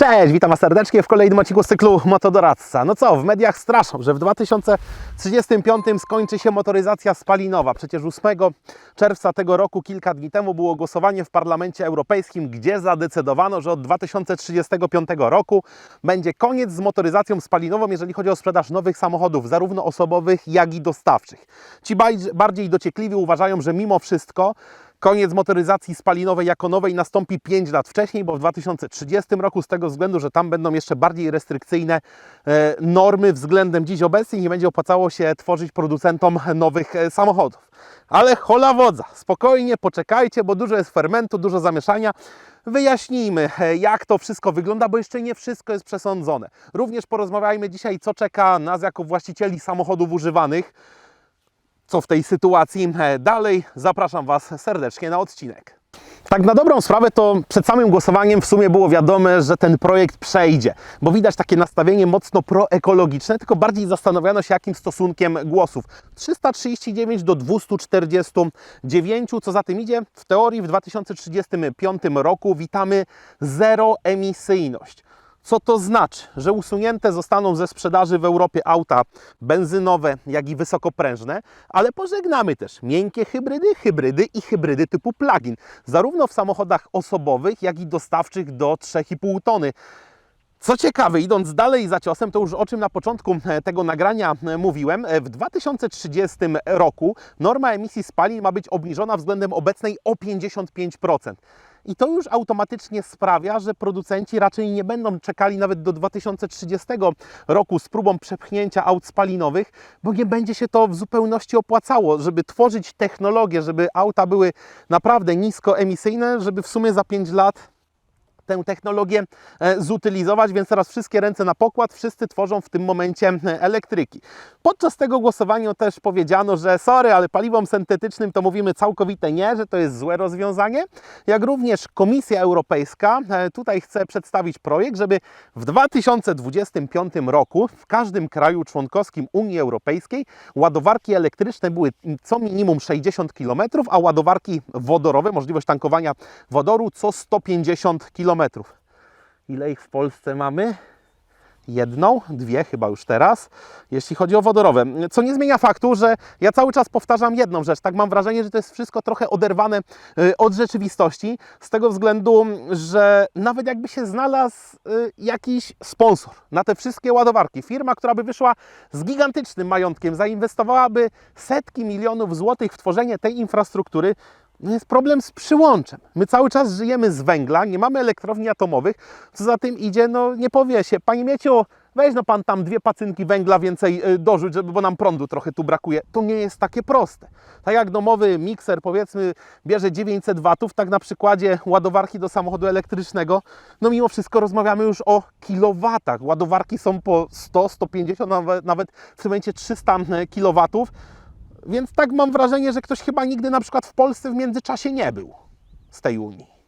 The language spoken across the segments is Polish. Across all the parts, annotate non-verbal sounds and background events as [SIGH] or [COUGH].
Cześć, witam Was serdecznie w kolejnym odcinku cyklu Motodoradca. No co, w mediach straszą, że w 2035 skończy się motoryzacja spalinowa. Przecież 8 czerwca tego roku, kilka dni temu, było głosowanie w Parlamencie Europejskim, gdzie zadecydowano, że od 2035 roku będzie koniec z motoryzacją spalinową, jeżeli chodzi o sprzedaż nowych samochodów, zarówno osobowych, jak i dostawczych. Ci bardziej dociekliwi uważają, że mimo wszystko Koniec motoryzacji spalinowej jako nowej nastąpi 5 lat wcześniej, bo w 2030 roku, z tego względu, że tam będą jeszcze bardziej restrykcyjne e, normy względem dziś obecnych, nie będzie opłacało się tworzyć producentom nowych e, samochodów. Ale hola wodza, spokojnie, poczekajcie, bo dużo jest fermentu, dużo zamieszania. Wyjaśnijmy, e, jak to wszystko wygląda, bo jeszcze nie wszystko jest przesądzone. Również porozmawiajmy dzisiaj, co czeka nas jako właścicieli samochodów używanych co w tej sytuacji e, dalej. Zapraszam Was serdecznie na odcinek. Tak na dobrą sprawę to przed samym głosowaniem w sumie było wiadome, że ten projekt przejdzie, bo widać takie nastawienie mocno proekologiczne, tylko bardziej zastanawiano się jakim stosunkiem głosów. 339 do 249, co za tym idzie, w teorii w 2035 roku witamy zeroemisyjność. Co to znaczy? Że usunięte zostaną ze sprzedaży w Europie auta benzynowe, jak i wysokoprężne, ale pożegnamy też miękkie hybrydy, hybrydy i hybrydy typu plug-in, zarówno w samochodach osobowych, jak i dostawczych do 3,5 tony. Co ciekawe, idąc dalej za ciosem, to już o czym na początku e, tego nagrania e, mówiłem, e, w 2030 roku norma emisji spalin ma być obniżona względem obecnej o 55%. I to już automatycznie sprawia, że producenci raczej nie będą czekali nawet do 2030 roku z próbą przepchnięcia aut spalinowych, bo nie będzie się to w zupełności opłacało, żeby tworzyć technologię, żeby auta były naprawdę niskoemisyjne, żeby w sumie za 5 lat tę technologię e, zutylizować, więc teraz wszystkie ręce na pokład, wszyscy tworzą w tym momencie e, elektryki. Podczas tego głosowania też powiedziano, że sorry, ale paliwom syntetycznym to mówimy całkowite nie, że to jest złe rozwiązanie. Jak również Komisja Europejska e, tutaj chce przedstawić projekt, żeby w 2025 roku w każdym kraju członkowskim Unii Europejskiej ładowarki elektryczne były co minimum 60 km, a ładowarki wodorowe, możliwość tankowania wodoru co 150 km. Ile ich w Polsce mamy? Jedną, dwie chyba już teraz, jeśli chodzi o wodorowe. Co nie zmienia faktu, że ja cały czas powtarzam jedną rzecz. Tak mam wrażenie, że to jest wszystko trochę oderwane y, od rzeczywistości, z tego względu, że nawet jakby się znalazł y, jakiś sponsor na te wszystkie ładowarki, firma, która by wyszła z gigantycznym majątkiem, zainwestowałaby setki milionów złotych w tworzenie tej infrastruktury, jest problem z przyłączem. My cały czas żyjemy z węgla, nie mamy elektrowni atomowych. Co za tym idzie, no nie powie się, Panie Mieciu, weź no Pan tam dwie pacynki węgla więcej y, dorzuć, żeby, bo nam prądu trochę tu brakuje. To nie jest takie proste. Tak jak domowy mikser, powiedzmy, bierze 900 watów, tak na przykładzie ładowarki do samochodu elektrycznego, no mimo wszystko rozmawiamy już o kilowatach. Ładowarki są po 100, 150, nawet, nawet w tym momencie 300 kilowatów. Więc tak mam wrażenie, że ktoś chyba nigdy na przykład w Polsce w międzyczasie nie był z tej Unii.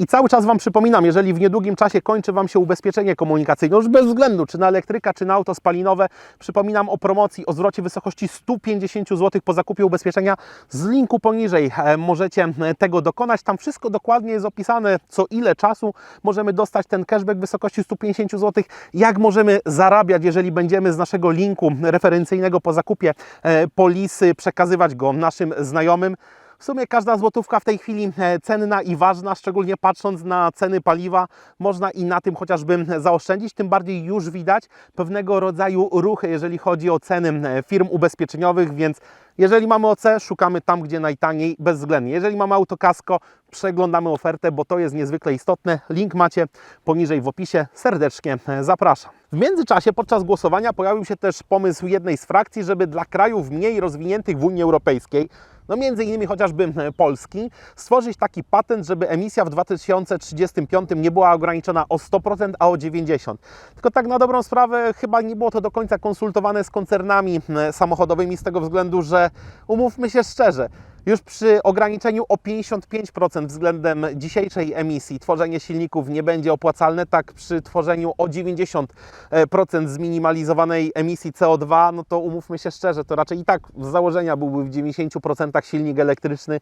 I cały czas Wam przypominam, jeżeli w niedługim czasie kończy Wam się ubezpieczenie komunikacyjne, już bez względu czy na elektryka, czy na auto spalinowe, przypominam o promocji, o zwrocie wysokości 150 zł po zakupie ubezpieczenia. Z linku poniżej e, możecie e, tego dokonać. Tam wszystko dokładnie jest opisane, co ile czasu możemy dostać ten cashback w wysokości 150 zł, jak możemy zarabiać, jeżeli będziemy z naszego linku referencyjnego po zakupie e, polisy przekazywać go naszym znajomym. W sumie każda złotówka w tej chwili e, cenna i ważna, szczególnie patrząc na ceny paliwa, można i na tym chociażby zaoszczędzić. Tym bardziej już widać pewnego rodzaju ruchy, jeżeli chodzi o ceny e, firm ubezpieczeniowych, więc jeżeli mamy OC, szukamy tam, gdzie najtaniej, bezwzględnie. Jeżeli mamy autokasko, przeglądamy ofertę, bo to jest niezwykle istotne. Link macie poniżej w opisie. Serdecznie zapraszam. W międzyczasie podczas głosowania pojawił się też pomysł jednej z frakcji, żeby dla krajów mniej rozwiniętych w Unii Europejskiej no między innymi chociażby Polski, stworzyć taki patent, żeby emisja w 2035 nie była ograniczona o 100%, a o 90%. Tylko tak na dobrą sprawę chyba nie było to do końca konsultowane z koncernami e, samochodowymi z tego względu, że umówmy się szczerze, Już przy ograniczeniu o 55% względem dzisiejszej emisji tworzenie silników nie będzie opłacalne, tak przy tworzeniu o 90% zminimalizowanej emisji CO2, no to umówmy się szczerze, to raczej i tak z założenia byłby w 90% silnik elektryczny,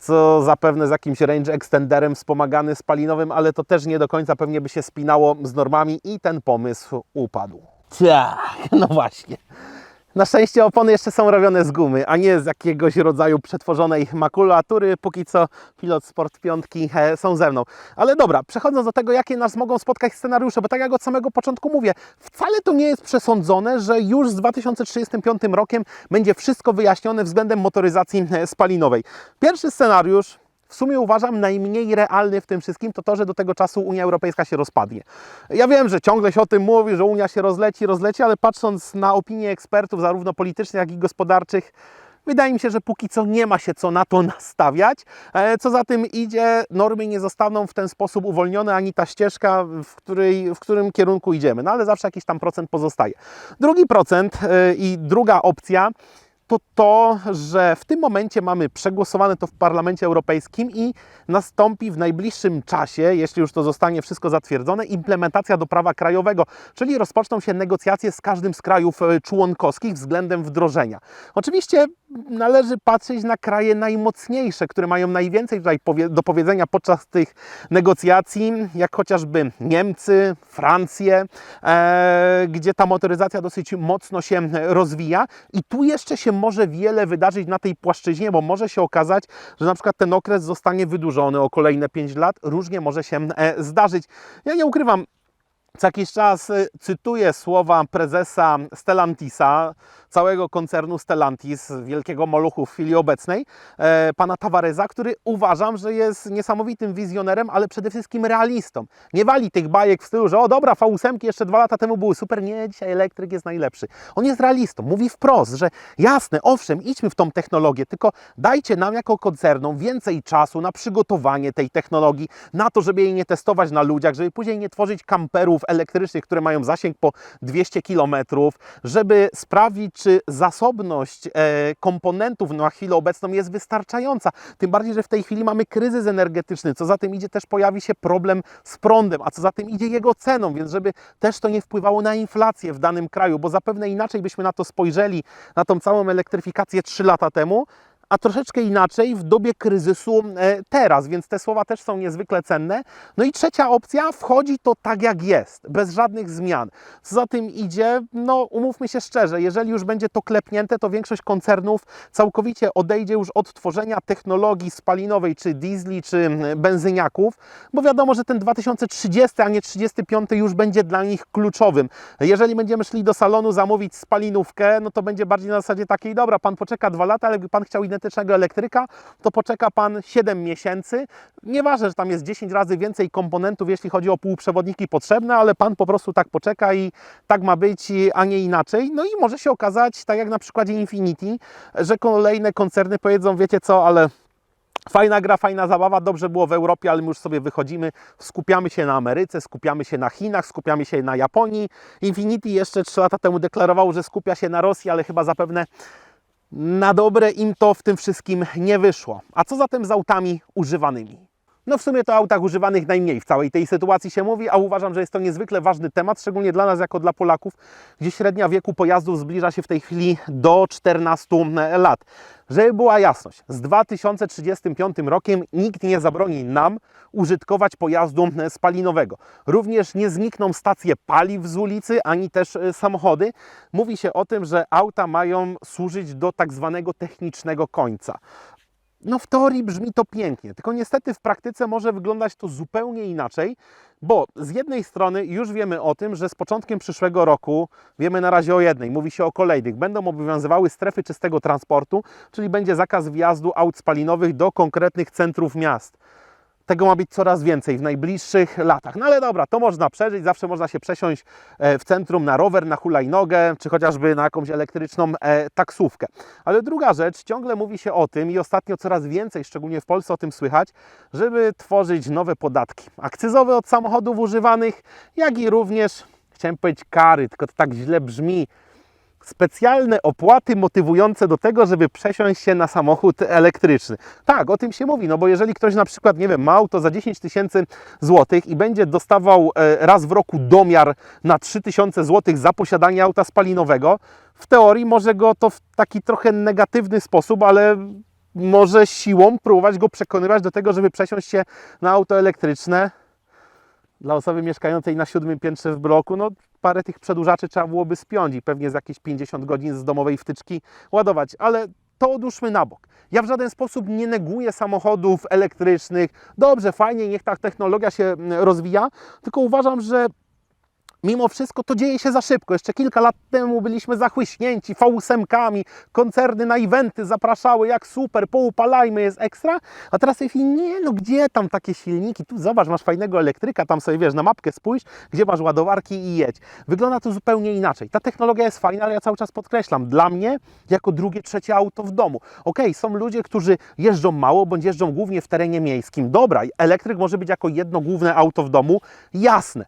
co zapewne z jakimś range extenderem wspomagany spalinowym, ale to też nie do końca pewnie by się spinało z normami i ten pomysł upadł. Tak, [LAUGHS] no właśnie. Na szczęście opony jeszcze są robione z gumy, a nie z jakiegoś rodzaju przetworzonej makulatury. Póki co pilot Sport 5 e, są ze mną. Ale dobra, przechodząc do tego, jakie nas mogą spotkać scenariusze, bo tak jak od samego początku mówię, wcale to nie jest przesądzone, że już z 2035 rokiem będzie wszystko wyjaśnione względem motoryzacji e, spalinowej. Pierwszy scenariusz, w sumie uważam najmniej realny w tym wszystkim, to to, że do tego czasu Unia Europejska się rozpadnie. Ja wiem, że ciągle się o tym mówi, że Unia się rozleci, rozleci, ale patrząc na opinie ekspertów, zarówno politycznych, jak i gospodarczych, Wydaje mi się, że póki co nie ma się co na to [LAUGHS] nastawiać. E, Co za tym idzie, normy nie zostaną w ten sposób uwolnione, ani ta ścieżka, w, której, w którym kierunku idziemy. No ale zawsze jakiś tam procent pozostaje. Drugi procent e, i druga opcja to to, że w tym momencie mamy przegłosowane to w Parlamencie Europejskim i nastąpi w najbliższym czasie, jeśli już to zostanie wszystko zatwierdzone, implementacja do prawa krajowego, czyli rozpoczną się negocjacje z każdym z krajów e, członkowskich względem wdrożenia. Oczywiście należy patrzeć na kraje najmocniejsze, które mają najwięcej tutaj do powiedzenia podczas tych negocjacji, jak chociażby Niemcy, Francję, e, gdzie ta motoryzacja dosyć mocno się rozwija i tu jeszcze się może wiele wydarzyć na tej płaszczyźnie, bo może się okazać, że na przykład ten okres zostanie wydłużony o kolejne 5 lat, różnie może się e, zdarzyć. Ja nie ukrywam, co jakiś czas y, cytuję słowa prezesa Stellantisa, całego koncernu Stellantis, wielkiego moluchu w chwili obecnej, e, pana Tavareza, który uważam, że jest niesamowitym wizjonerem, ale przede wszystkim realistą. Nie wali tych bajek w stylu, że o dobra, V8 jeszcze dwa lata temu były super, nie, dzisiaj elektryk jest najlepszy. On jest realistą, mówi wprost, że jasne, owszem, idźmy w tą technologię, tylko dajcie nam jako koncernom więcej czasu na przygotowanie tej technologii, na to, żeby jej nie testować na ludziach, żeby później nie tworzyć kamperów elektrycznych, które mają zasięg po 200 km, żeby sprawdzić, czy zasobność e, komponentów na chwilę obecną jest wystarczająca. Tym bardziej, że w tej chwili mamy kryzys energetyczny, co za tym idzie też pojawi się problem z prądem, a co za tym idzie jego ceną, więc żeby też to nie wpływało na inflację w danym kraju, bo zapewne inaczej byśmy na to spojrzeli, na tą całą elektryfikację 3 lata temu, a troszeczkę inaczej w dobie kryzysu e, teraz, więc te słowa też są niezwykle cenne. No i trzecia opcja, wchodzi to tak jak jest, bez żadnych zmian. Co za tym idzie, no umówmy się szczerze, jeżeli już będzie to klepnięte, to większość koncernów całkowicie odejdzie już od tworzenia technologii spalinowej, czy diesli, czy benzyniaków, bo wiadomo, że ten 2030, a nie 35 już będzie dla nich kluczowym. Jeżeli będziemy szli do salonu zamówić spalinówkę, no to będzie bardziej na zasadzie takiej, dobra, pan poczeka dwa lata, ale jakby pan chciał identycznego elektryka, to poczeka pan 7 miesięcy. Nieważne, że tam jest 10 razy więcej komponentów, jeśli chodzi o półprzewodniki potrzebne, ale pan po prostu tak poczeka i tak ma być, a nie inaczej. No i może się okazać, tak jak na przykładzie Infinity, że kolejne koncerny powiedzą, wiecie co, ale Fajna gra, fajna zabawa, dobrze było w Europie, ale my już sobie wychodzimy, skupiamy się na Ameryce, skupiamy się na Chinach, skupiamy się na Japonii. Infinity jeszcze 3 lata temu deklarowało, że skupia się na Rosji, ale chyba zapewne na dobre im to w tym wszystkim nie wyszło. A co zatem z autami używanymi? No w sumie to autach używanych najmniej w całej tej sytuacji się mówi, a uważam, że jest to niezwykle ważny temat, szczególnie dla nas jako dla Polaków, gdzie średnia wieku pojazdów zbliża się w tej chwili do 14 lat. Żeby była jasność, z 2035 rokiem nikt nie zabroni nam użytkować pojazdu spalinowego. Również nie znikną stacje paliw z ulicy, ani też e, samochody. Mówi się o tym, że auta mają służyć do tak zwanego technicznego końca. No w teorii brzmi to pięknie, tylko niestety w praktyce może wyglądać to zupełnie inaczej, bo z jednej strony już wiemy o tym, że z początkiem przyszłego roku, wiemy na razie o jednej, mówi się o kolejnych, będą obowiązywały strefy czystego transportu, czyli będzie zakaz wjazdu aut spalinowych do konkretnych centrów miast. Tego ma być coraz więcej w najbliższych latach. No ale dobra, to można przeżyć, zawsze można się przesiąść e, w centrum na rower, na hulajnogę, czy chociażby na jakąś elektryczną e, taksówkę. Ale druga rzecz, ciągle mówi się o tym i ostatnio coraz więcej, szczególnie w Polsce o tym słychać, żeby tworzyć nowe podatki akcyzowe od samochodów używanych, jak i również, chciałem powiedzieć kary, tylko to tak źle brzmi, specjalne opłaty motywujące do tego, żeby przesiąść się na samochód elektryczny. Tak, o tym się mówi, no bo jeżeli ktoś na przykład, nie wiem, ma auto za 10 tysięcy złotych i będzie dostawał e, raz w roku domiar na 3 tysiące złotych za posiadanie auta spalinowego, w teorii może go to w taki trochę negatywny sposób, ale może siłą próbować go przekonywać do tego, żeby przesiąść się na auto elektryczne. Dla osoby mieszkającej na siódmym piętrze w bloku, no parę tych przedłużaczy trzeba byłoby spiąć i pewnie z jakieś 50 godzin z domowej wtyczki ładować, ale to odłóżmy na bok. Ja w żaden sposób nie neguję samochodów elektrycznych. Dobrze, fajnie, niech ta technologia się mm, rozwija, tylko uważam, że mimo wszystko to dzieje się za szybko. Jeszcze kilka lat temu byliśmy zachłyśnięci V8-kami, koncerny na eventy zapraszały, jak super, poupalajmy, jest ekstra. A teraz chwili, nie no, gdzie tam takie silniki? Tu zobacz, masz fajnego elektryka, tam sobie wiesz, na mapkę spójrz, gdzie masz ładowarki i jedź. Wygląda to zupełnie inaczej. Ta technologia jest fajna, ale ja cały czas podkreślam, dla mnie jako drugie, trzecie auto w domu. Okej, są ludzie, którzy jeżdżą mało, bądź jeżdżą głównie w terenie miejskim. Dobra, elektryk może być jako jedno główne auto w domu, jasne.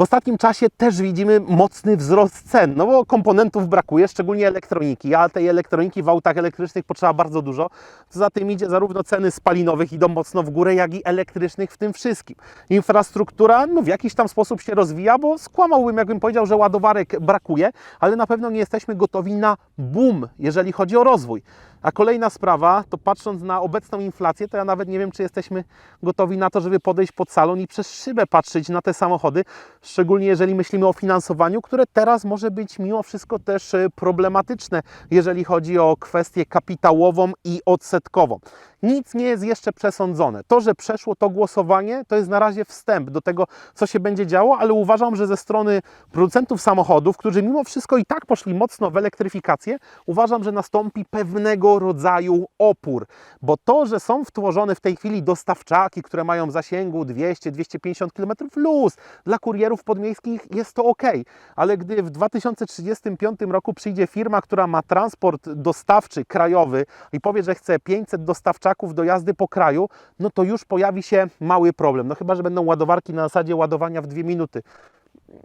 W ostatnim czasie też widzimy mocny wzrost cen, no bo komponentów brakuje, szczególnie elektroniki, a tej elektroniki w autach elektrycznych potrzeba bardzo dużo. Za tym idzie zarówno ceny spalinowych idą mocno w górę, jak i elektrycznych w tym wszystkim. Infrastruktura no, w jakiś tam sposób się rozwija, bo skłamałbym, jakbym powiedział, że ładowarek brakuje, ale na pewno nie jesteśmy gotowi na boom, jeżeli chodzi o rozwój. A kolejna sprawa, to patrząc na obecną inflację, to ja nawet nie wiem, czy jesteśmy gotowi na to, żeby podejść pod salon i przez szybę patrzeć na te samochody, szczególnie jeżeli myślimy o finansowaniu, które teraz może być mimo wszystko też e, problematyczne, jeżeli chodzi o kwestię kapitałową i odsetkową. Nic nie jest jeszcze przesądzone. To, że przeszło to głosowanie, to jest na razie wstęp do tego, co się będzie działo, ale uważam, że ze strony producentów samochodów, którzy mimo wszystko i tak poszli mocno w elektryfikację, uważam, że nastąpi pewnego rodzaju opór, bo to, że są wtworzone w tej chwili dostawczaki, które mają zasięgu 200-250 km luz, dla kurierów podmiejskich jest to ok, ale gdy w 2035 roku przyjdzie firma, która ma transport dostawczy krajowy i powie, że chce 500 dostawczaków do jazdy po kraju, no to już pojawi się mały problem. No chyba, że będą ładowarki na zasadzie ładowania w dwie minuty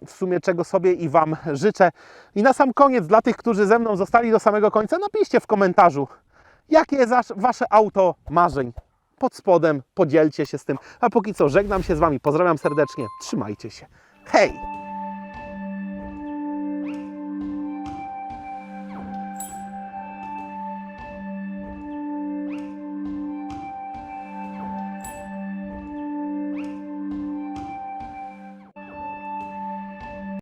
w sumie czego sobie i Wam życzę. I na sam koniec, dla tych, którzy ze mną zostali do samego końca, napiszcie w komentarzu, jakie jest wasz- Wasze auto marzeń. Pod spodem, podzielcie się z tym. A póki co, żegnam się z Wami, pozdrawiam serdecznie, trzymajcie się. Hej!